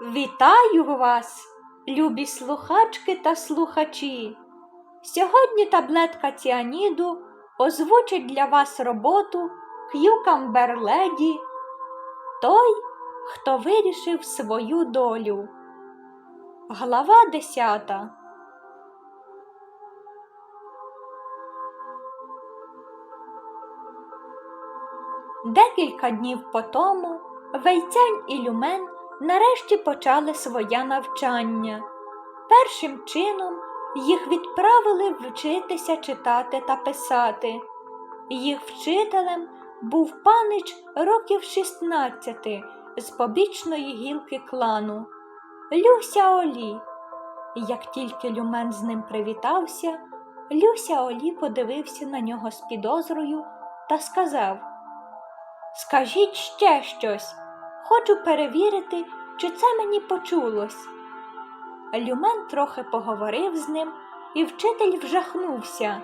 Вітаю вас, любі слухачки та слухачі. Сьогодні таблетка ціаніду озвучить для вас роботу К'юкамбер Леді Той, хто вирішив свою долю. Глава 10 Декілька днів по тому Вейцянь і Люмен нарешті почали своє навчання. Першим чином їх відправили вчитися читати та писати. Їх вчителем був панич років 16 з побічної гілки клану Люся Олі. Як тільки Люмен з ним привітався, Люся Олі подивився на нього з підозрою та сказав Скажіть ще щось. Хочу перевірити, чи це мені почулось. Люмен трохи поговорив з ним, і вчитель вжахнувся.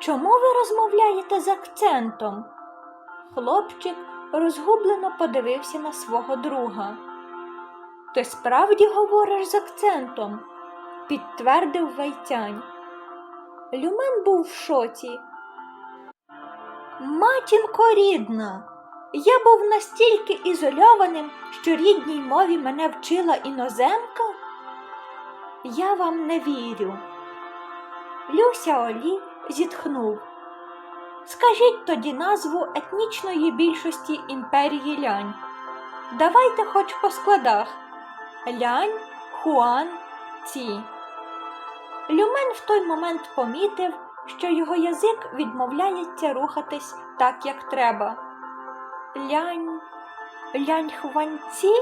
Чому ви розмовляєте з акцентом? Хлопчик розгублено подивився на свого друга. Ти справді говориш з акцентом, підтвердив Вайцянь. Люмен був в шоці. Матінко рідна, я був настільки ізольованим, що рідній мові мене вчила іноземка? Я вам не вірю. Люся Олі зітхнув. Скажіть тоді назву етнічної більшості імперії лянь. Давайте хоч по складах лянь, хуан, ці. Люмен в той момент помітив, що його язик відмовляється рухатись так, як треба. Лянь, лянь хванці.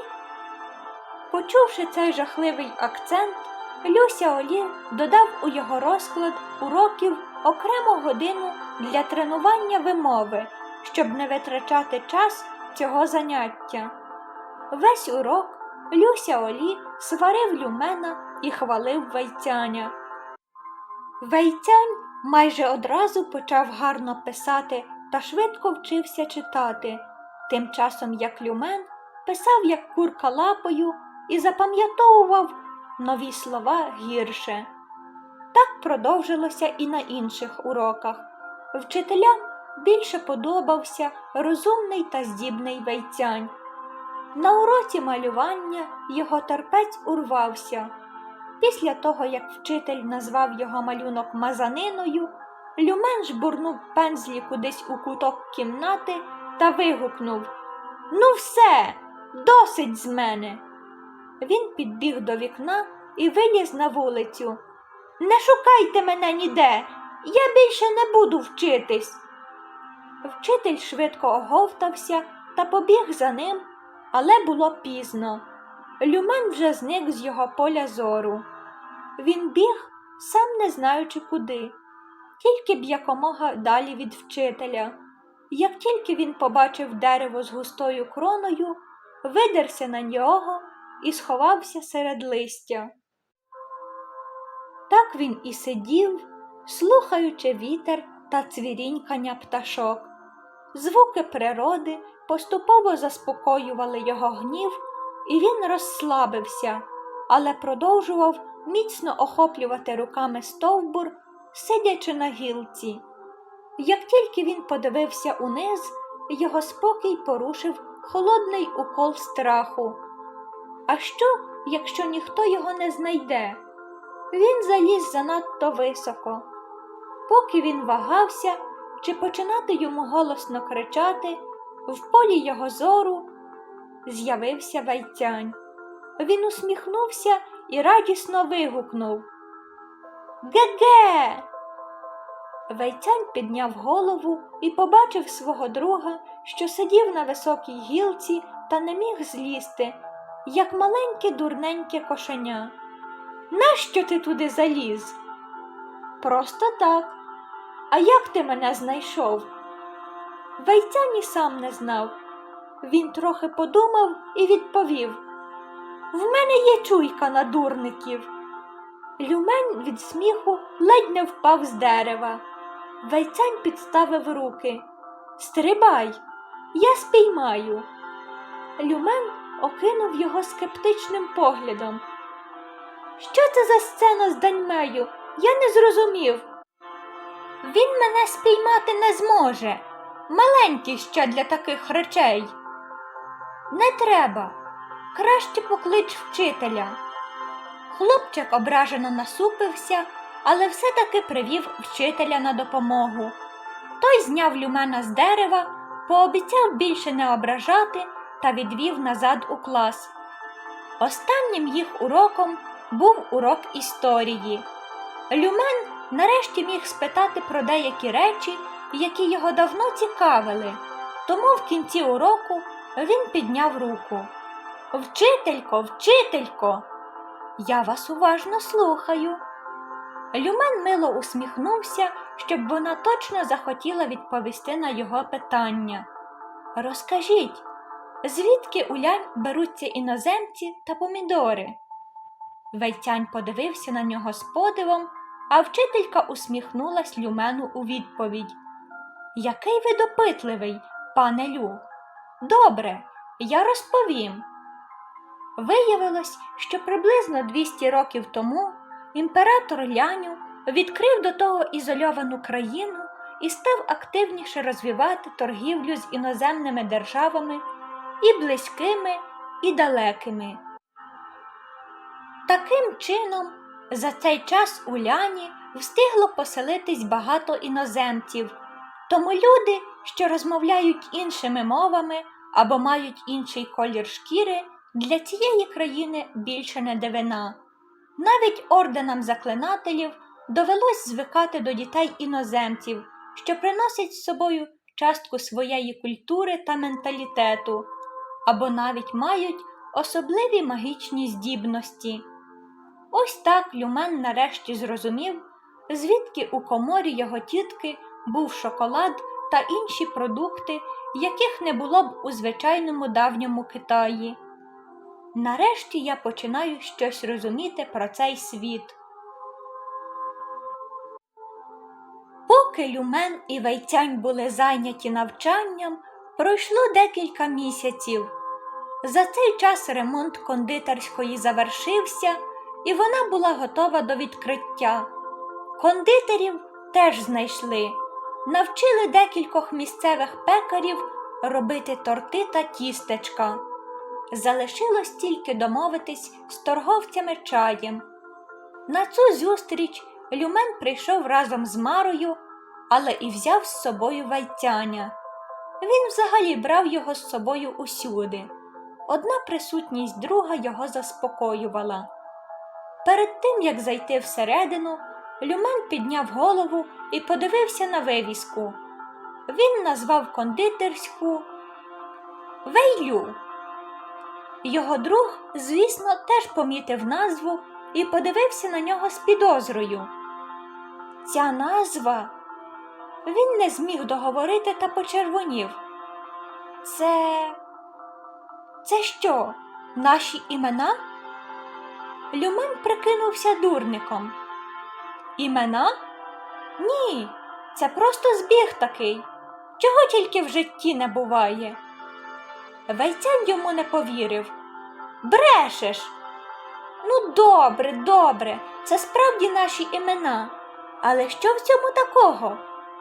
Почувши цей жахливий акцент, Люся Олі додав у його розклад уроків окрему годину для тренування вимови, щоб не витрачати час цього заняття. Весь урок Люся Олі сварив Люмена і хвалив Вейцяня. Вейцянь майже одразу почав гарно писати та швидко вчився читати, тим часом як Люмен писав як курка лапою і запам'ятовував нові слова гірше. Так продовжилося і на інших уроках. Вчителям більше подобався розумний та здібний вейцянь. На уроці малювання його терпець урвався. Після того, як вчитель назвав його малюнок мазаниною, Люмен жбурнув пензлі кудись у куток кімнати та вигукнув Ну, все, досить з мене. Він підбіг до вікна і виліз на вулицю. Не шукайте мене ніде, я більше не буду вчитись. Вчитель швидко оговтався та побіг за ним, але було пізно. Люмен вже зник з його поля зору. Він біг, сам не знаючи куди, тільки б якомога далі від вчителя. Як тільки він побачив дерево з густою кроною, видерся на нього і сховався серед листя. Так він і сидів, слухаючи вітер та цвірінькання пташок. Звуки природи поступово заспокоювали його гнів, і він розслабився, але продовжував міцно охоплювати руками стовбур, сидячи на гілці. Як тільки він подивився униз, його спокій порушив холодний укол страху. А що, якщо ніхто його не знайде? Він заліз занадто високо. Поки він вагався, чи починати йому голосно кричати, в полі його зору з'явився вайцянь. Він усміхнувся і радісно вигукнув Ге-ге! Вейцянь підняв голову і побачив свого друга, що сидів на високій гілці та не міг злізти, як маленьке дурненьке кошеня. Нащо ти туди заліз? Просто так. А як ти мене знайшов? Вейцянь і сам не знав. Він трохи подумав і відповів В мене є чуйка на дурників. Люмень від сміху ледь не впав з дерева. Вайцянь підставив руки. Стрибай, я спіймаю. Люмен окинув його скептичним поглядом. Що це за сцена з даньмею? Я не зрозумів. Він мене спіймати не зможе. Маленький ще для таких речей. Не треба. Краще поклич вчителя. Хлопчик ображено насупився, але все-таки привів вчителя на допомогу. Той зняв люмена з дерева, пообіцяв більше не ображати та відвів назад у клас. Останнім їх уроком був урок історії. Люмен нарешті міг спитати про деякі речі, які його давно цікавили, тому в кінці уроку він підняв руку. Вчителько, вчителько, я вас уважно слухаю. Люмен мило усміхнувся, щоб вона точно захотіла відповісти на його питання. Розкажіть, звідки у лянь беруться іноземці та помідори? Вейцянь подивився на нього з подивом, а вчителька усміхнулась Люмену у відповідь. Який ви допитливий, пане Лю. Добре, я розповім. Виявилось, що приблизно 200 років тому імператор Ляню відкрив до того ізольовану країну і став активніше розвивати торгівлю з іноземними державами і близькими, і далекими. Таким чином, за цей час у Ляні встигло поселитись багато іноземців, тому люди, що розмовляють іншими мовами або мають інший колір шкіри, для цієї країни більше не дивина. Навіть орденам заклинателів довелось звикати до дітей іноземців, що приносять з собою частку своєї культури та менталітету, або навіть мають особливі магічні здібності. Ось так Люмен нарешті зрозумів, звідки у коморі його тітки був шоколад та інші продукти, яких не було б у звичайному давньому Китаї. Нарешті я починаю щось розуміти про цей світ. Поки Люмен і Вейцянь були зайняті навчанням, пройшло декілька місяців. За цей час ремонт кондитерської завершився, і вона була готова до відкриття. Кондитерів теж знайшли, навчили декількох місцевих пекарів робити торти та тістечка. Залишилось тільки домовитись з торговцями чаєм. На цю зустріч Люмен прийшов разом з Марою, але і взяв з собою вайцяня. Він взагалі брав його з собою усюди. Одна присутність друга його заспокоювала. Перед тим, як зайти всередину, Люмен підняв голову і подивився на вивіску. Він назвав кондитерську Вейлю. Його друг, звісно, теж помітив назву і подивився на нього з підозрою. Ця назва він не зміг договорити та почервонів. Це. Це що, наші імена? Люмен прикинувся дурником. Імена? Ні, це просто збіг такий, чого тільки в житті не буває. Вейцян йому не повірив. Брешеш. Ну, добре, добре, це справді наші імена. Але що в цьому такого?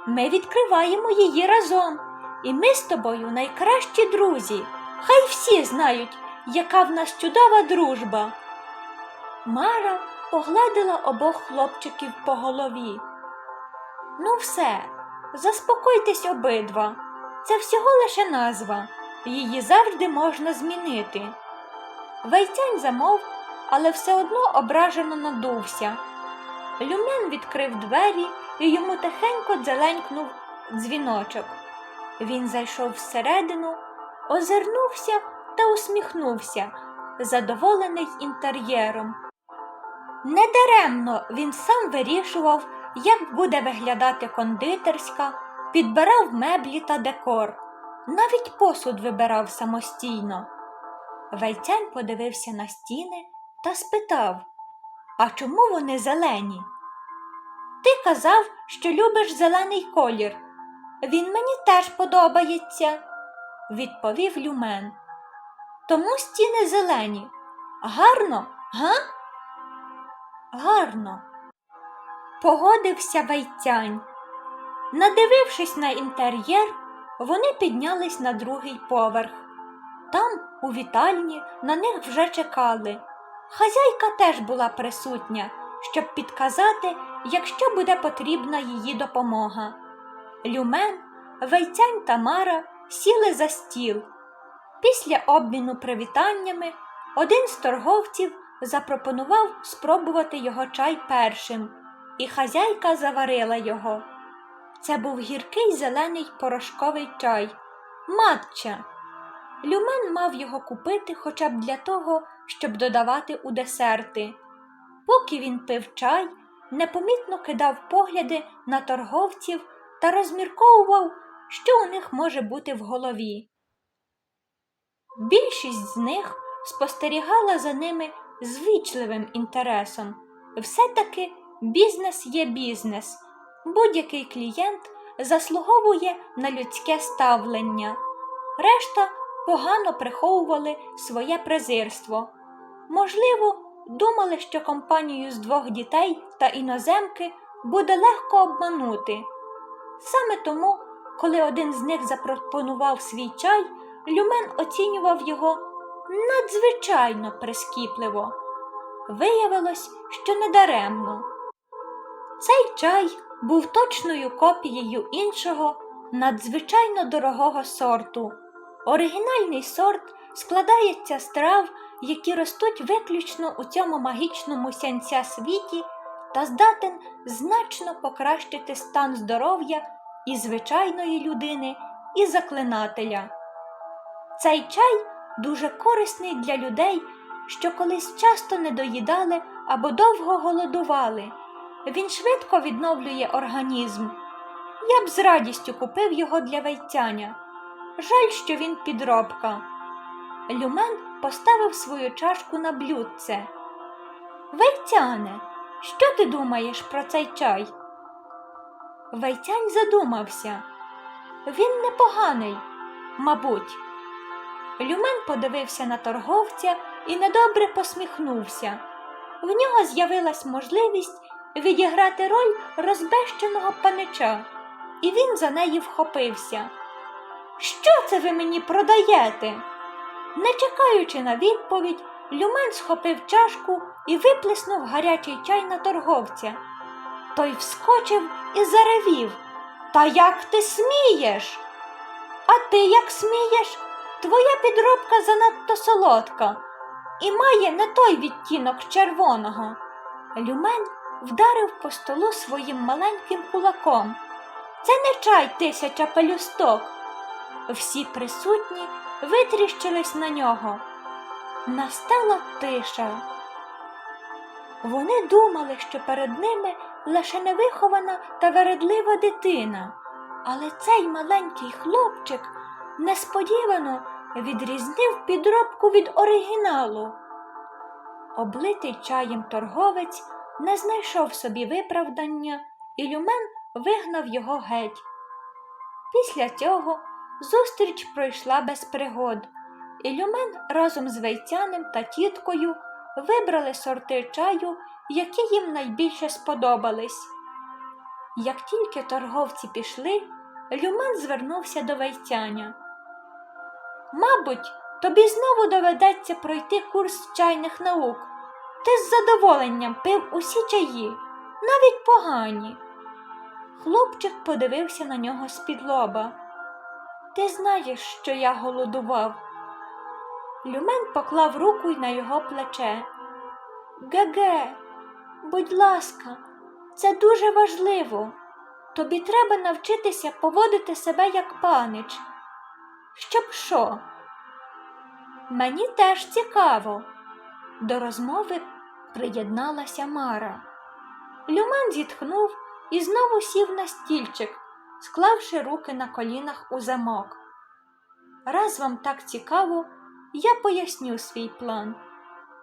Ми відкриваємо її разом, і ми з тобою найкращі друзі. Хай всі знають, яка в нас чудова дружба. Мара погладила обох хлопчиків по голові. Ну, все, заспокойтесь обидва. Це всього лише назва, її завжди можна змінити. Вейцянь замовк, але все одно ображено надувся. Люмен відкрив двері і йому тихенько дзеленькнув дзвіночок. Він зайшов всередину, озирнувся та усміхнувся, задоволений інтер'єром. Недаремно він сам вирішував, як буде виглядати кондитерська, підбирав меблі та декор, навіть посуд вибирав самостійно. Вейцянь подивився на стіни та спитав А чому вони зелені? Ти казав, що любиш зелений колір. Він мені теж подобається, відповів Люмен. тому стіни зелені. Гарно, га? Гарно. Погодився вайцянь. Надивившись на інтер'єр, вони піднялись на другий поверх. Там, у вітальні, на них вже чекали. Хазяйка теж була присутня, щоб підказати, якщо буде потрібна її допомога. Люмен, Вейцянь та Мара сіли за стіл. Після обміну привітаннями один з торговців запропонував спробувати його чай першим, і хазяйка заварила його. Це був гіркий зелений порошковий чай, матча. Люмен мав його купити хоча б для того, щоб додавати у десерти. Поки він пив чай, непомітно кидав погляди на торговців та розмірковував, що у них може бути в голові. Більшість з них спостерігала за ними з вічливим інтересом. Все-таки бізнес є бізнес. Будь-який клієнт заслуговує на людське ставлення. Решта погано приховували своє презирство. Можливо, думали, що компанію з двох дітей та іноземки буде легко обманути. Саме тому, коли один з них запропонував свій чай, Люмен оцінював його надзвичайно прискіпливо. Виявилось, що недаремно. Цей чай був точною копією іншого, надзвичайно дорогого сорту. Оригінальний сорт складається з трав, які ростуть виключно у цьому магічному сянця світі та здатен значно покращити стан здоров'я і звичайної людини, і заклинателя. Цей чай дуже корисний для людей, що колись часто не доїдали або довго голодували. Він швидко відновлює організм. Я б з радістю купив його для вейцяня. Жаль, що він підробка. Люмен поставив свою чашку на блюдце. Вейцяне, що ти думаєш про цей чай? Вейцянь задумався. Він непоганий, мабуть. Люмен подивився на торговця і недобре посміхнувся. В нього з'явилась можливість відіграти роль розбещеного панича, і він за неї вхопився. Що це ви мені продаєте? Не чекаючи на відповідь, Люмен схопив чашку і виплеснув гарячий чай на торговця. Той вскочив і заревів. Та як ти смієш? А ти як смієш? Твоя підробка занадто солодка і має не той відтінок червоного. Люмен вдарив по столу своїм маленьким кулаком. Це не чай тисяча пелюсток. Всі присутні витріщились на нього. Настала тиша. Вони думали, що перед ними лише невихована та вередлива дитина, але цей маленький хлопчик несподівано відрізнив підробку від оригіналу. Облитий чаєм торговець не знайшов собі виправдання, і Люмен вигнав його геть. Після цього зустріч пройшла без пригод, і Люмен разом з вейцяним та тіткою вибрали сорти чаю, які їм найбільше сподобались. Як тільки торговці пішли, Люмен звернувся до вейцяня. Мабуть, тобі знову доведеться пройти курс чайних наук. Ти з задоволенням пив усі чаї, навіть погані. Хлопчик подивився на нього з-під лоба. Ти знаєш, що я голодував. Люмен поклав руку на його плече. Геге, будь ласка, це дуже важливо. Тобі треба навчитися поводити себе як панич. Щоб що? Мені теж цікаво. До розмови приєдналася Мара. Люмен зітхнув і знову сів на стільчик, склавши руки на колінах у замок. Раз вам так цікаво, я поясню свій план.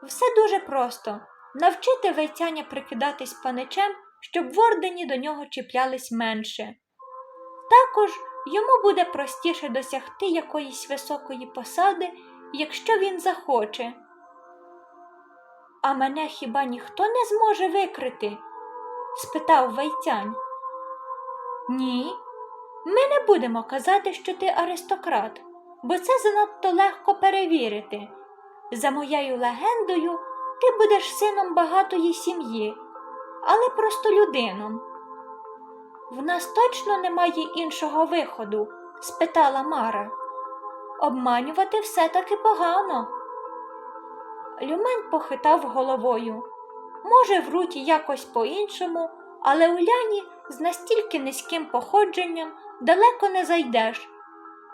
Все дуже просто навчити вейцяня прикидатись паничем, щоб в ордені до нього чіплялись менше. Також йому буде простіше досягти якоїсь високої посади, якщо він захоче. А мене хіба ніхто не зможе викрити? спитав Вайцянь. Ні, ми не будемо казати, що ти аристократ, бо це занадто легко перевірити. За моєю легендою, ти будеш сином багатої сім'ї, але простолюдином. В нас точно немає іншого виходу? спитала Мара. Обманювати все таки погано. Люмен похитав головою. Може, в руті якось по-іншому, але у ляні з настільки низьким походженням далеко не зайдеш.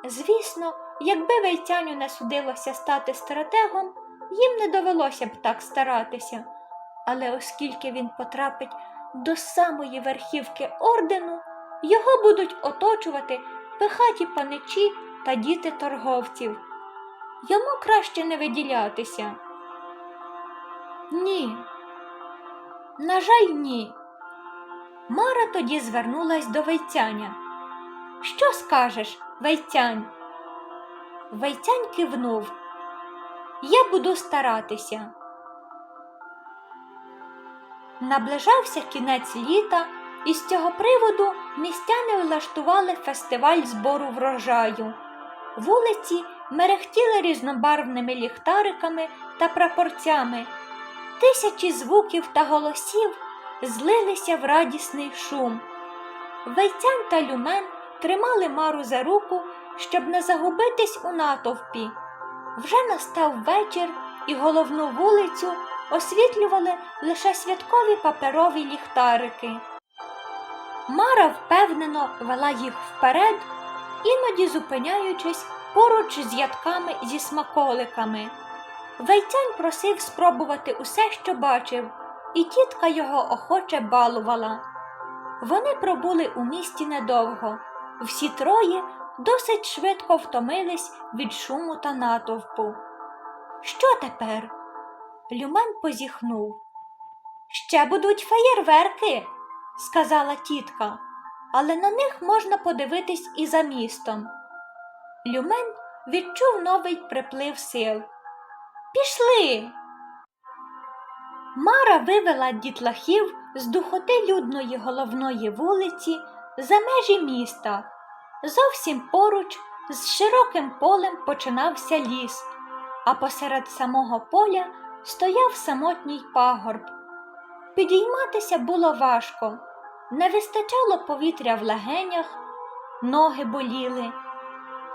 Звісно, якби вейцяню не судилося стати стратегом, їм не довелося б так старатися. Але оскільки він потрапить до самої верхівки ордену, його будуть оточувати пихаті паничі та діти торговців. Йому краще не виділятися. Ні. На жаль, ні. Мара тоді звернулась до Вейцяня. Що скажеш, Вейцянь? Вейцянь кивнув. Я буду старатися. Наближався кінець літа, і з цього приводу містяни влаштували фестиваль збору врожаю. Вулиці мерехтіли різнобарвними ліхтариками та прапорцями. Тисячі звуків та голосів злилися в радісний шум. Вейцян та люмен тримали Мару за руку, щоб не загубитись у натовпі. Вже настав вечір, і головну вулицю освітлювали лише святкові паперові ліхтарики. Мара впевнено вела їх вперед, іноді зупиняючись поруч з ядками зі смаколиками. Вейцянь просив спробувати усе, що бачив, і тітка його охоче балувала. Вони пробули у місті недовго. Всі троє досить швидко втомились від шуму та натовпу. Що тепер? Люмен позіхнув. Ще будуть феєрверки, сказала тітка, але на них можна подивитись і за містом. Люмен відчув новий приплив сил. Пішли. Мара вивела дітлахів з духоти людної головної вулиці за межі міста. Зовсім поруч з широким полем починався ліс, а посеред самого поля стояв самотній пагорб. Підійматися було важко, не вистачало повітря в легенях, ноги боліли.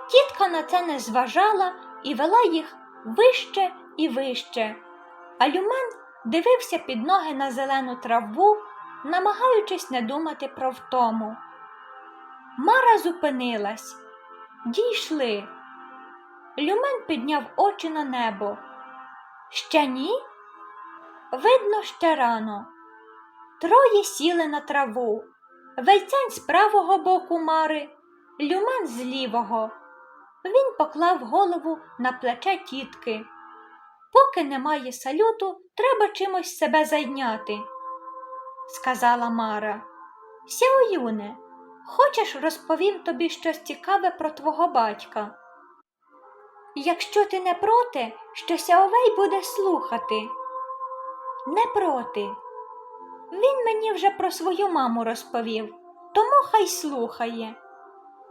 Тітка на це не зважала і вела їх вище і вище, а люмен дивився під ноги на зелену траву, намагаючись не думати про втому. Мара зупинилась. Дійшли. Люмен підняв очі на небо. Ще ні? Видно, ще рано. Троє сіли на траву. Вельцянь з правого боку Мари, люмен з лівого. Він поклав голову на плече тітки. Поки немає салюту, треба чимось себе зайняти, сказала Мара. Сяоюне, хочеш розповім тобі щось цікаве про твого батька? Якщо ти не проти, що Сяовей буде слухати. Не проти. Він мені вже про свою маму розповів, тому хай слухає.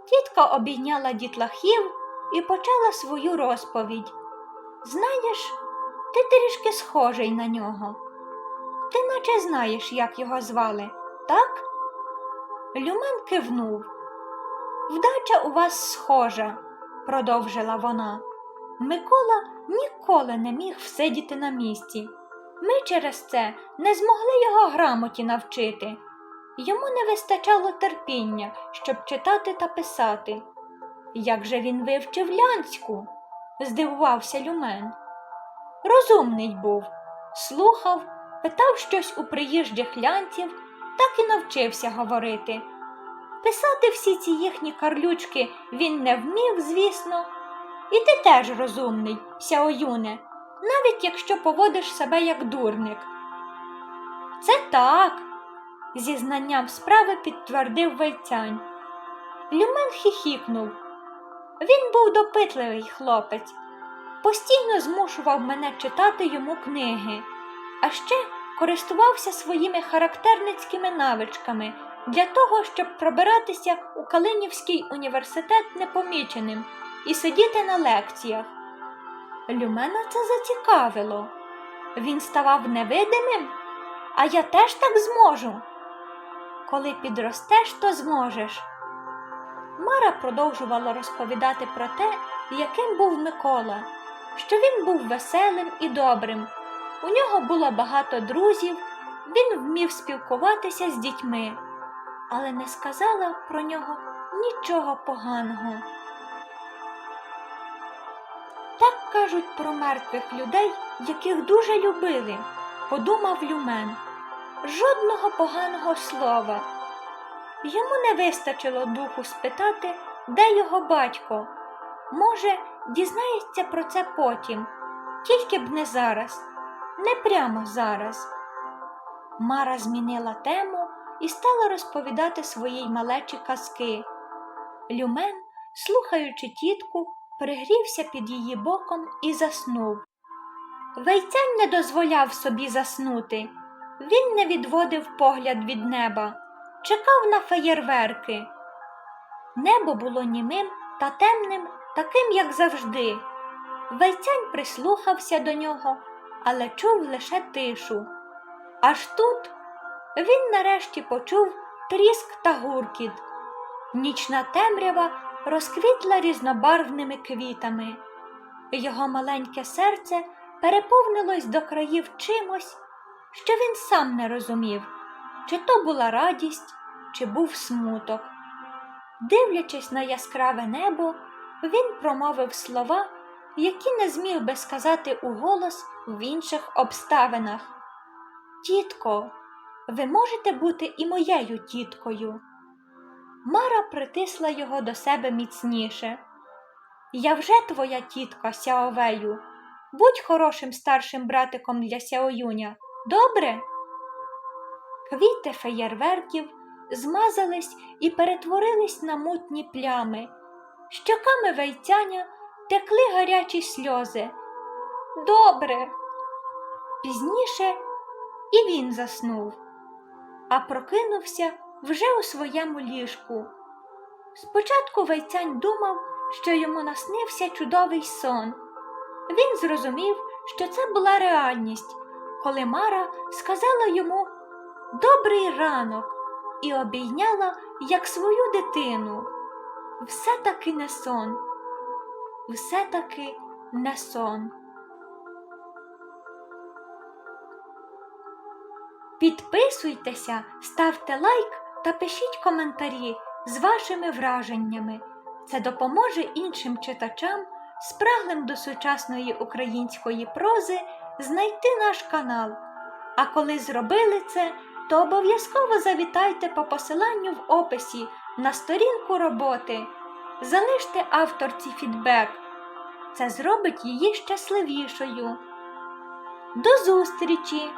Тітка обійняла дітлахів і почала свою розповідь. Знаєш, ти трішки схожий на нього. Ти наче знаєш, як його звали, так? Люмен кивнув. Вдача у вас схожа, продовжила вона. Микола ніколи не міг всидіти на місці. Ми через це не змогли його грамоті навчити. Йому не вистачало терпіння, щоб читати та писати. Як же він вивчив лянську? здивувався Люмен. Розумний був, слухав, питав щось у приїжджих лянців, так і навчився говорити. Писати всі ці їхні карлючки він не вмів, звісно. І ти теж розумний, Сяоюне, навіть якщо поводиш себе як дурник. Це так, зі знанням справи підтвердив вельцянь. Люмен хихікнув. Він був допитливий хлопець. Постійно змушував мене читати йому книги, а ще користувався своїми характерницькими навичками для того, щоб пробиратися у Калинівський університет непоміченим і сидіти на лекціях. Люмена це зацікавило. Він ставав невидимим, а я теж так зможу. Коли підростеш, то зможеш. Мара продовжувала розповідати про те, яким був Микола, що він був веселим і добрим. У нього було багато друзів, він вмів спілкуватися з дітьми, але не сказала про нього нічого поганого. Так кажуть про мертвих людей, яких дуже любили, подумав Люмен. Жодного поганого слова. Йому не вистачило духу спитати, де його батько. Може, дізнається про це потім, тільки б не зараз, не прямо зараз. Мара змінила тему і стала розповідати своїй малечі казки. Люмен, слухаючи тітку, пригрівся під її боком і заснув. Вейцянь не дозволяв собі заснути. Він не відводив погляд від неба, чекав на феєрверки. Небо було німим та темним, таким, як завжди. Вейцянь прислухався до нього, але чув лише тишу. Аж тут він нарешті почув тріск та гуркіт. Нічна темрява розквітла різнобарвними квітами. Його маленьке серце переповнилось до країв чимось, що він сам не розумів, чи то була радість, чи був смуток. Дивлячись на яскраве небо, він промовив слова, які не зміг би сказати уголос в інших обставинах. Тітко, ви можете бути і моєю тіткою. Мара притисла його до себе міцніше. Я вже твоя тітка, Сяовею. Будь хорошим старшим братиком для Сяоюня. Добре? Квіти феєрверків змазались і перетворились на мутні плями. Щоками вейцяня текли гарячі сльози. Добре. Пізніше і він заснув, а прокинувся вже у своєму ліжку. Спочатку вейцянь думав, що йому наснився чудовий сон. Він зрозумів, що це була реальність, коли Мара сказала йому Добрий ранок і обійняла як свою дитину. Все таки не сон, все таки не сон. Підписуйтеся, ставте лайк та пишіть коментарі з вашими враженнями. Це допоможе іншим читачам, спраглим до сучасної української прози, знайти наш канал. А коли зробили це, то обов'язково завітайте по посиланню в описі на сторінку роботи. Залиште авторці фідбек. Це зробить її щасливішою. До зустрічі!